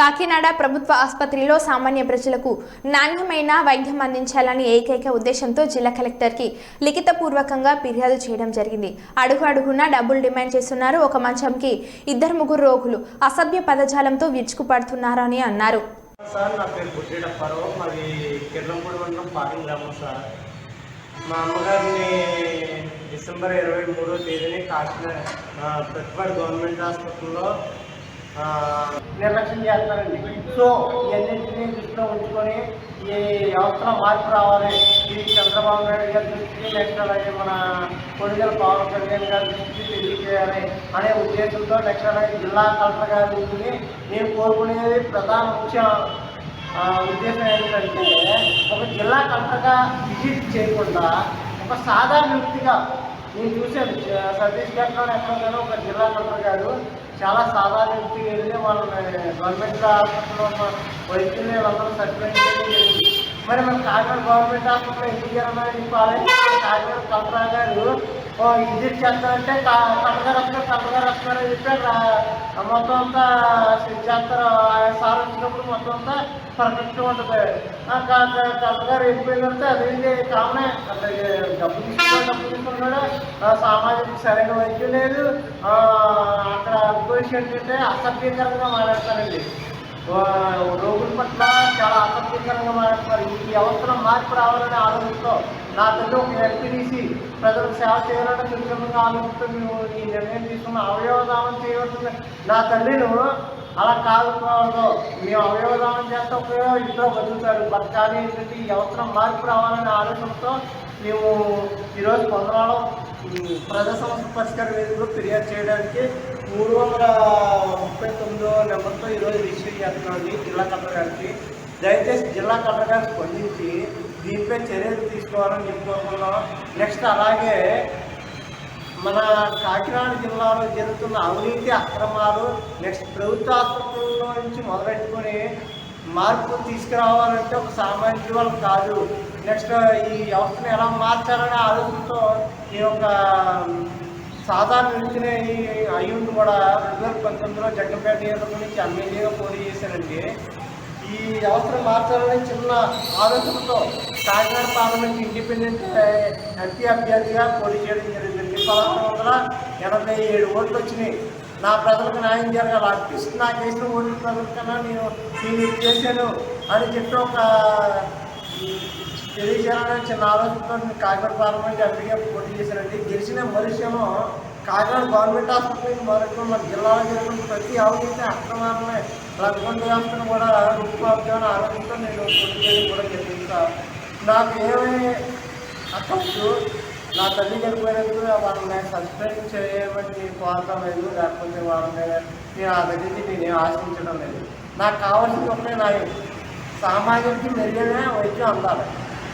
కాకినాడ ప్రభుత్వ ఆసుపత్రిలో సామాన్య ప్రజలకు నాణ్యమైన వైద్యం అందించాలని ఏకైక ఉద్దేశంతో జిల్లా కలెక్టర్కి లిఖితపూర్వకంగా ఫిర్యాదు చేయడం జరిగింది. అడుగు అడుగునా డబ్బులు డిమాండ్ చేస్తున్నారు ఒక మంచంకి ఇద్దరు ముగ్గురు రోగులు. అసభ్య పదజాలంతో విరుచుకుపడుతున్నారని అన్నారు. సార్ నా పేరు బుడ్డేటప్పారావు మాది కిర్లంపూడి మండలం పాకింగ్ గ్రామం సార్. మా అమ్మగారిని డిసెంబర్ ఇరవై మూడో తేదీని కాకినాడ ప్రతిపాడు గవర్నమెంట్ హాస్పిటల్లో నిర్లక్ష్యం చేస్తారండి సో ఇవన్నింటినీ దృష్టిలో ఉంచుకొని ఈ వ్యవస్థలో మార్పు రావాలి. ఇది చంద్రబాబు నాయుడు గారి దృష్టికి నెక్స్ట్ అలాగే మన కొడుగల పవన్ కళ్యాణ్ గారి దృష్టికి తెలియజేయాలి అనే ఉద్దేశంతో నెక్స్ట్ అలాగే జిల్లా కలెక్టర్ గారిని నేను కోరుకునేది ప్రధాన ముఖ్య ఉద్దేశం ఏంటంటే ఒక జిల్లా కలెక్టర్గా విజిట్ చేయకుండా ఒక సాధారణ వ్యక్తిగా నేను చూశాను. సతీష్ గారు ఎక్కడ ఒక జిల్లా కలెక్టర్ గారు చాలా సాధారణ వ్యక్తి వెళ్ళి వాళ్ళని గవర్నమెంట్ హాస్పిటల్లో వైద్యులు వాళ్ళందరూ సర్టిఫికేట్ మరి మన కాకినాడ గవర్నమెంట్ హాస్పిటల్ ఎందుకు జరగాలని చెప్పాలి? కాకినాడ కలెక్టర్ గారు ఓ విజిట్ చేస్తారంటే కలెక్టర్ గారు వస్తారు కలెక్టర్ గారు వస్తారని చెప్పి మొత్తం అంతా సెట్ చేస్తారు. ఆయన సార్ వచ్చినప్పుడు మొత్తం అంతా పర్ఫెక్ట్గా ఉంటుంది. ఆ కలెక్టర్ గారు వెళ్ళిపోయిందంటే అదేంటి కావునే అట్లాగే డబ్బు తీసుకున్నాడు డబ్బు తీసుకున్నాడు. ఆ సామాజిక సరైన వైద్యం లేదు. అక్కడ విషయం ఏంటంటే అసభ్యకరంగా మాట్లాడతారండి రోగుల పట్ల చాలా అసభ్యకరంగా మాట్లాడతారు ఈ వ్యవస్థలో మార్పు రావాలనే ఆలోచనతో నా తల్లి ఒక ఎల్పిడిసి ప్రజలకు సేవ చేయాలనే కృతజ్ఞంగా ఆలోచిస్తూ మేము ఈ నిర్ణయం తీసుకున్న అవయవదానం చేయవలసింది. నా తల్లిను అలా కాదుకోవద్దు మేము అవయవదానం చేస్తే ఉపయోగం ఇంట్లో బతుకుతారు. బతకాలి ఏంటంటే ఈ అవసరం మార్పు రావాలనే ఆలోచనతో మేము ఈరోజు పొందరాలో ప్రజా సమస్య పరిష్కార వేదికలో ఫిర్యాదు చేయడానికి మూడు వందల ముప్పై తొమ్మిదో నెంబర్తో ఈరోజు రిజిస్టర్ చేస్తున్నామండి జిల్లా కలెక్టర్ గారికి దయచేసి జిల్లా కలెక్టర్ గారు స్పందించి దీనిపై చర్యలు తీసుకోవాలని చెప్పుకుంటున్నాం నెక్స్ట్ అలాగే మన కాకినాడ జిల్లాలో జరుగుతున్న అవినీతి అక్రమాలు నెక్స్ట్ ప్రభుత్వ ఆసుపత్రుల్లో నుంచి మొదలెట్టుకొని మార్పు తీసుకురావాలంటే ఒక సామాన్య వాళ్ళు కాదు. నెక్స్ట్ ఈ వ్యవస్థను ఎలా మార్చాలనే ఆలోచనతో ఈ యొక్క సాధారణ వ్యక్తిని అయ్యుండి కూడా రెండు వేల పంతొమ్మిదిలో జగ్గంపేట నియోజకవర్గం నుంచి ఎమ్మెల్యేగా పోటీ చేశారండి. ఈ వ్యవస్థను మార్చాలని చిన్న ఆలోచనతో కాకినాడ పార్లమెంట్ ఇండిపెండెంట్ ఎంపీ అభ్యర్థిగా పోటీ చేయడం జరిగింది పదహారు వందల ఎనభై ఏడు ఓట్లు వచ్చినాయి. నా ప్రజలకు న్యాయం జరగాలి. అనిపిస్తుంది. నాకు వేసిన ఓట్లు ప్రజలకన్నా నేను నేను చేశాను అని చెప్పి ఒక తెలియజేయాలని చిన్న ఆలోచనతో కాకినాడ పార్లమెంట్ ఎంపీగా పోటీ చేశానండి గెలిచిన మరుషేమో కాకినాడ గవర్నమెంట్ హాస్పిటల్ మొదటి మన జిల్లాలో జరిగిన ప్రతి అవకైతే అక్రమాలనే లగ్గుండ వ్యవస్థను కూడా రూపుమాపుతామని ఆలోచనతో నేను పోటీ చేయడం కూడా జరిగింది సార్. నాకు ఏమీ అక్కవచ్చు నా తల్లి చనిపోయినందుకు వాళ్ళని సస్పెండ్ చేయమని కోరటం లేదు. లేకపోతే వాళ్ళని నేను ఆ దగ్గరికి నేనేం ఆశించడం లేదు. నాకు కావాల్సింది ఒకటే నా సామాజిక మెరుగైన వైద్యం అందాలి.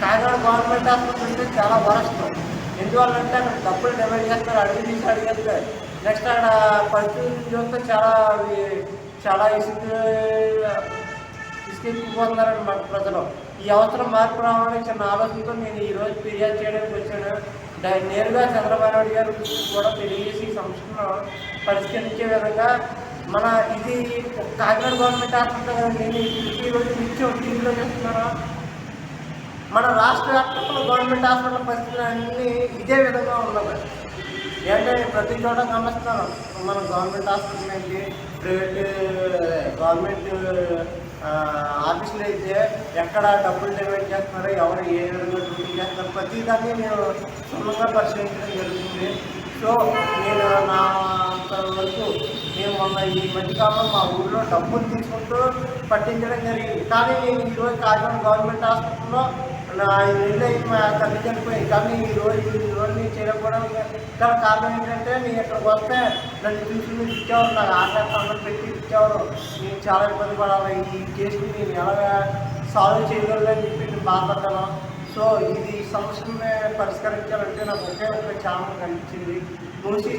కాకినాడ గవర్నమెంట్ హాస్పిటల్ అంటే చాలా వరస్ట్. ఎందువల్లంటే అక్కడ డబ్బులు డిమాండ్ చేస్తారు అడిగి తీసి అడిగేస్తారు నెక్స్ట్ అక్కడ పరిస్థితులు చూస్తే చాలా అవి చాలా ఇసుక ఇసుకెక్కిపోతున్నారని మన ప్రజలు. ఈ అవసరం మార్పు రావాలని చిన్న ఆలోచనతో నేను ఈరోజు ఫిర్యాదు చేయడానికి వచ్చాను. డై- నేరుగా చంద్రబాబు నాయుడు గారు కూడా తెలియజేసి ఈ సమస్యను పరిష్కరించే విధంగా మన ఇది కాకినాడ గవర్నమెంట్ హాస్పిటల్ కదండి ఈరోజు నిత్యం టీవీలో చేస్తున్నాను మన రాష్ట్ర వ్యాప్తంలో గవర్నమెంట్ హాస్పిటల్ పరిస్థితులు అన్నీ ఇదే విధంగా ఉన్నది ఏంటంటే ప్రతి చోట గమనిస్తాను మన గవర్నమెంట్ హాస్పిటల్ ఏంటి ప్రైవేట్ గవర్నమెంట్ ఆఫీసులు అయితే ఎక్కడ డబ్బులు డిమాండ్ చేస్తున్నారో ఎవరు ఏ విధంగా డ్యూటీ చేస్తున్నారు ప్రతి దాన్ని నేను క్షుణ్ణంగా పరిశీలించడం జరుగుతుంది. సో నేను నా అంత వరకు నేను మొన్న ఈ మధ్యకాలంలో మా ఊళ్ళో డబ్బులు తీసుకుంటూ పట్టించడం జరిగింది. కానీ నేను ఈరోజు కాకినాడ గవర్నమెంట్ హాస్పిటల్లో నా ఇల్లు మా తల్లి చనిపోయి కానీ ఈ రోజు ఈ రోజు నేను చేయకపోవడం గల కారణం ఏంటంటే నేను ఇక్కడికి వస్తే నన్ను చూసి మీరు ఇచ్చేవారు నాకు ఆకాశ అందరూ పెట్టి ఇచ్చేవారు. నేను చాలా ఇబ్బంది పడాలి. ఈ కేసుని నేను ఎలా సాల్వ్ చేయగలను చెప్పి బాధపడ్డాను. సో ఇది సమస్యని పరిష్కరించాలంటే నాకు ఒకే ఒక ఛానల్ కనిపించింది. మూసి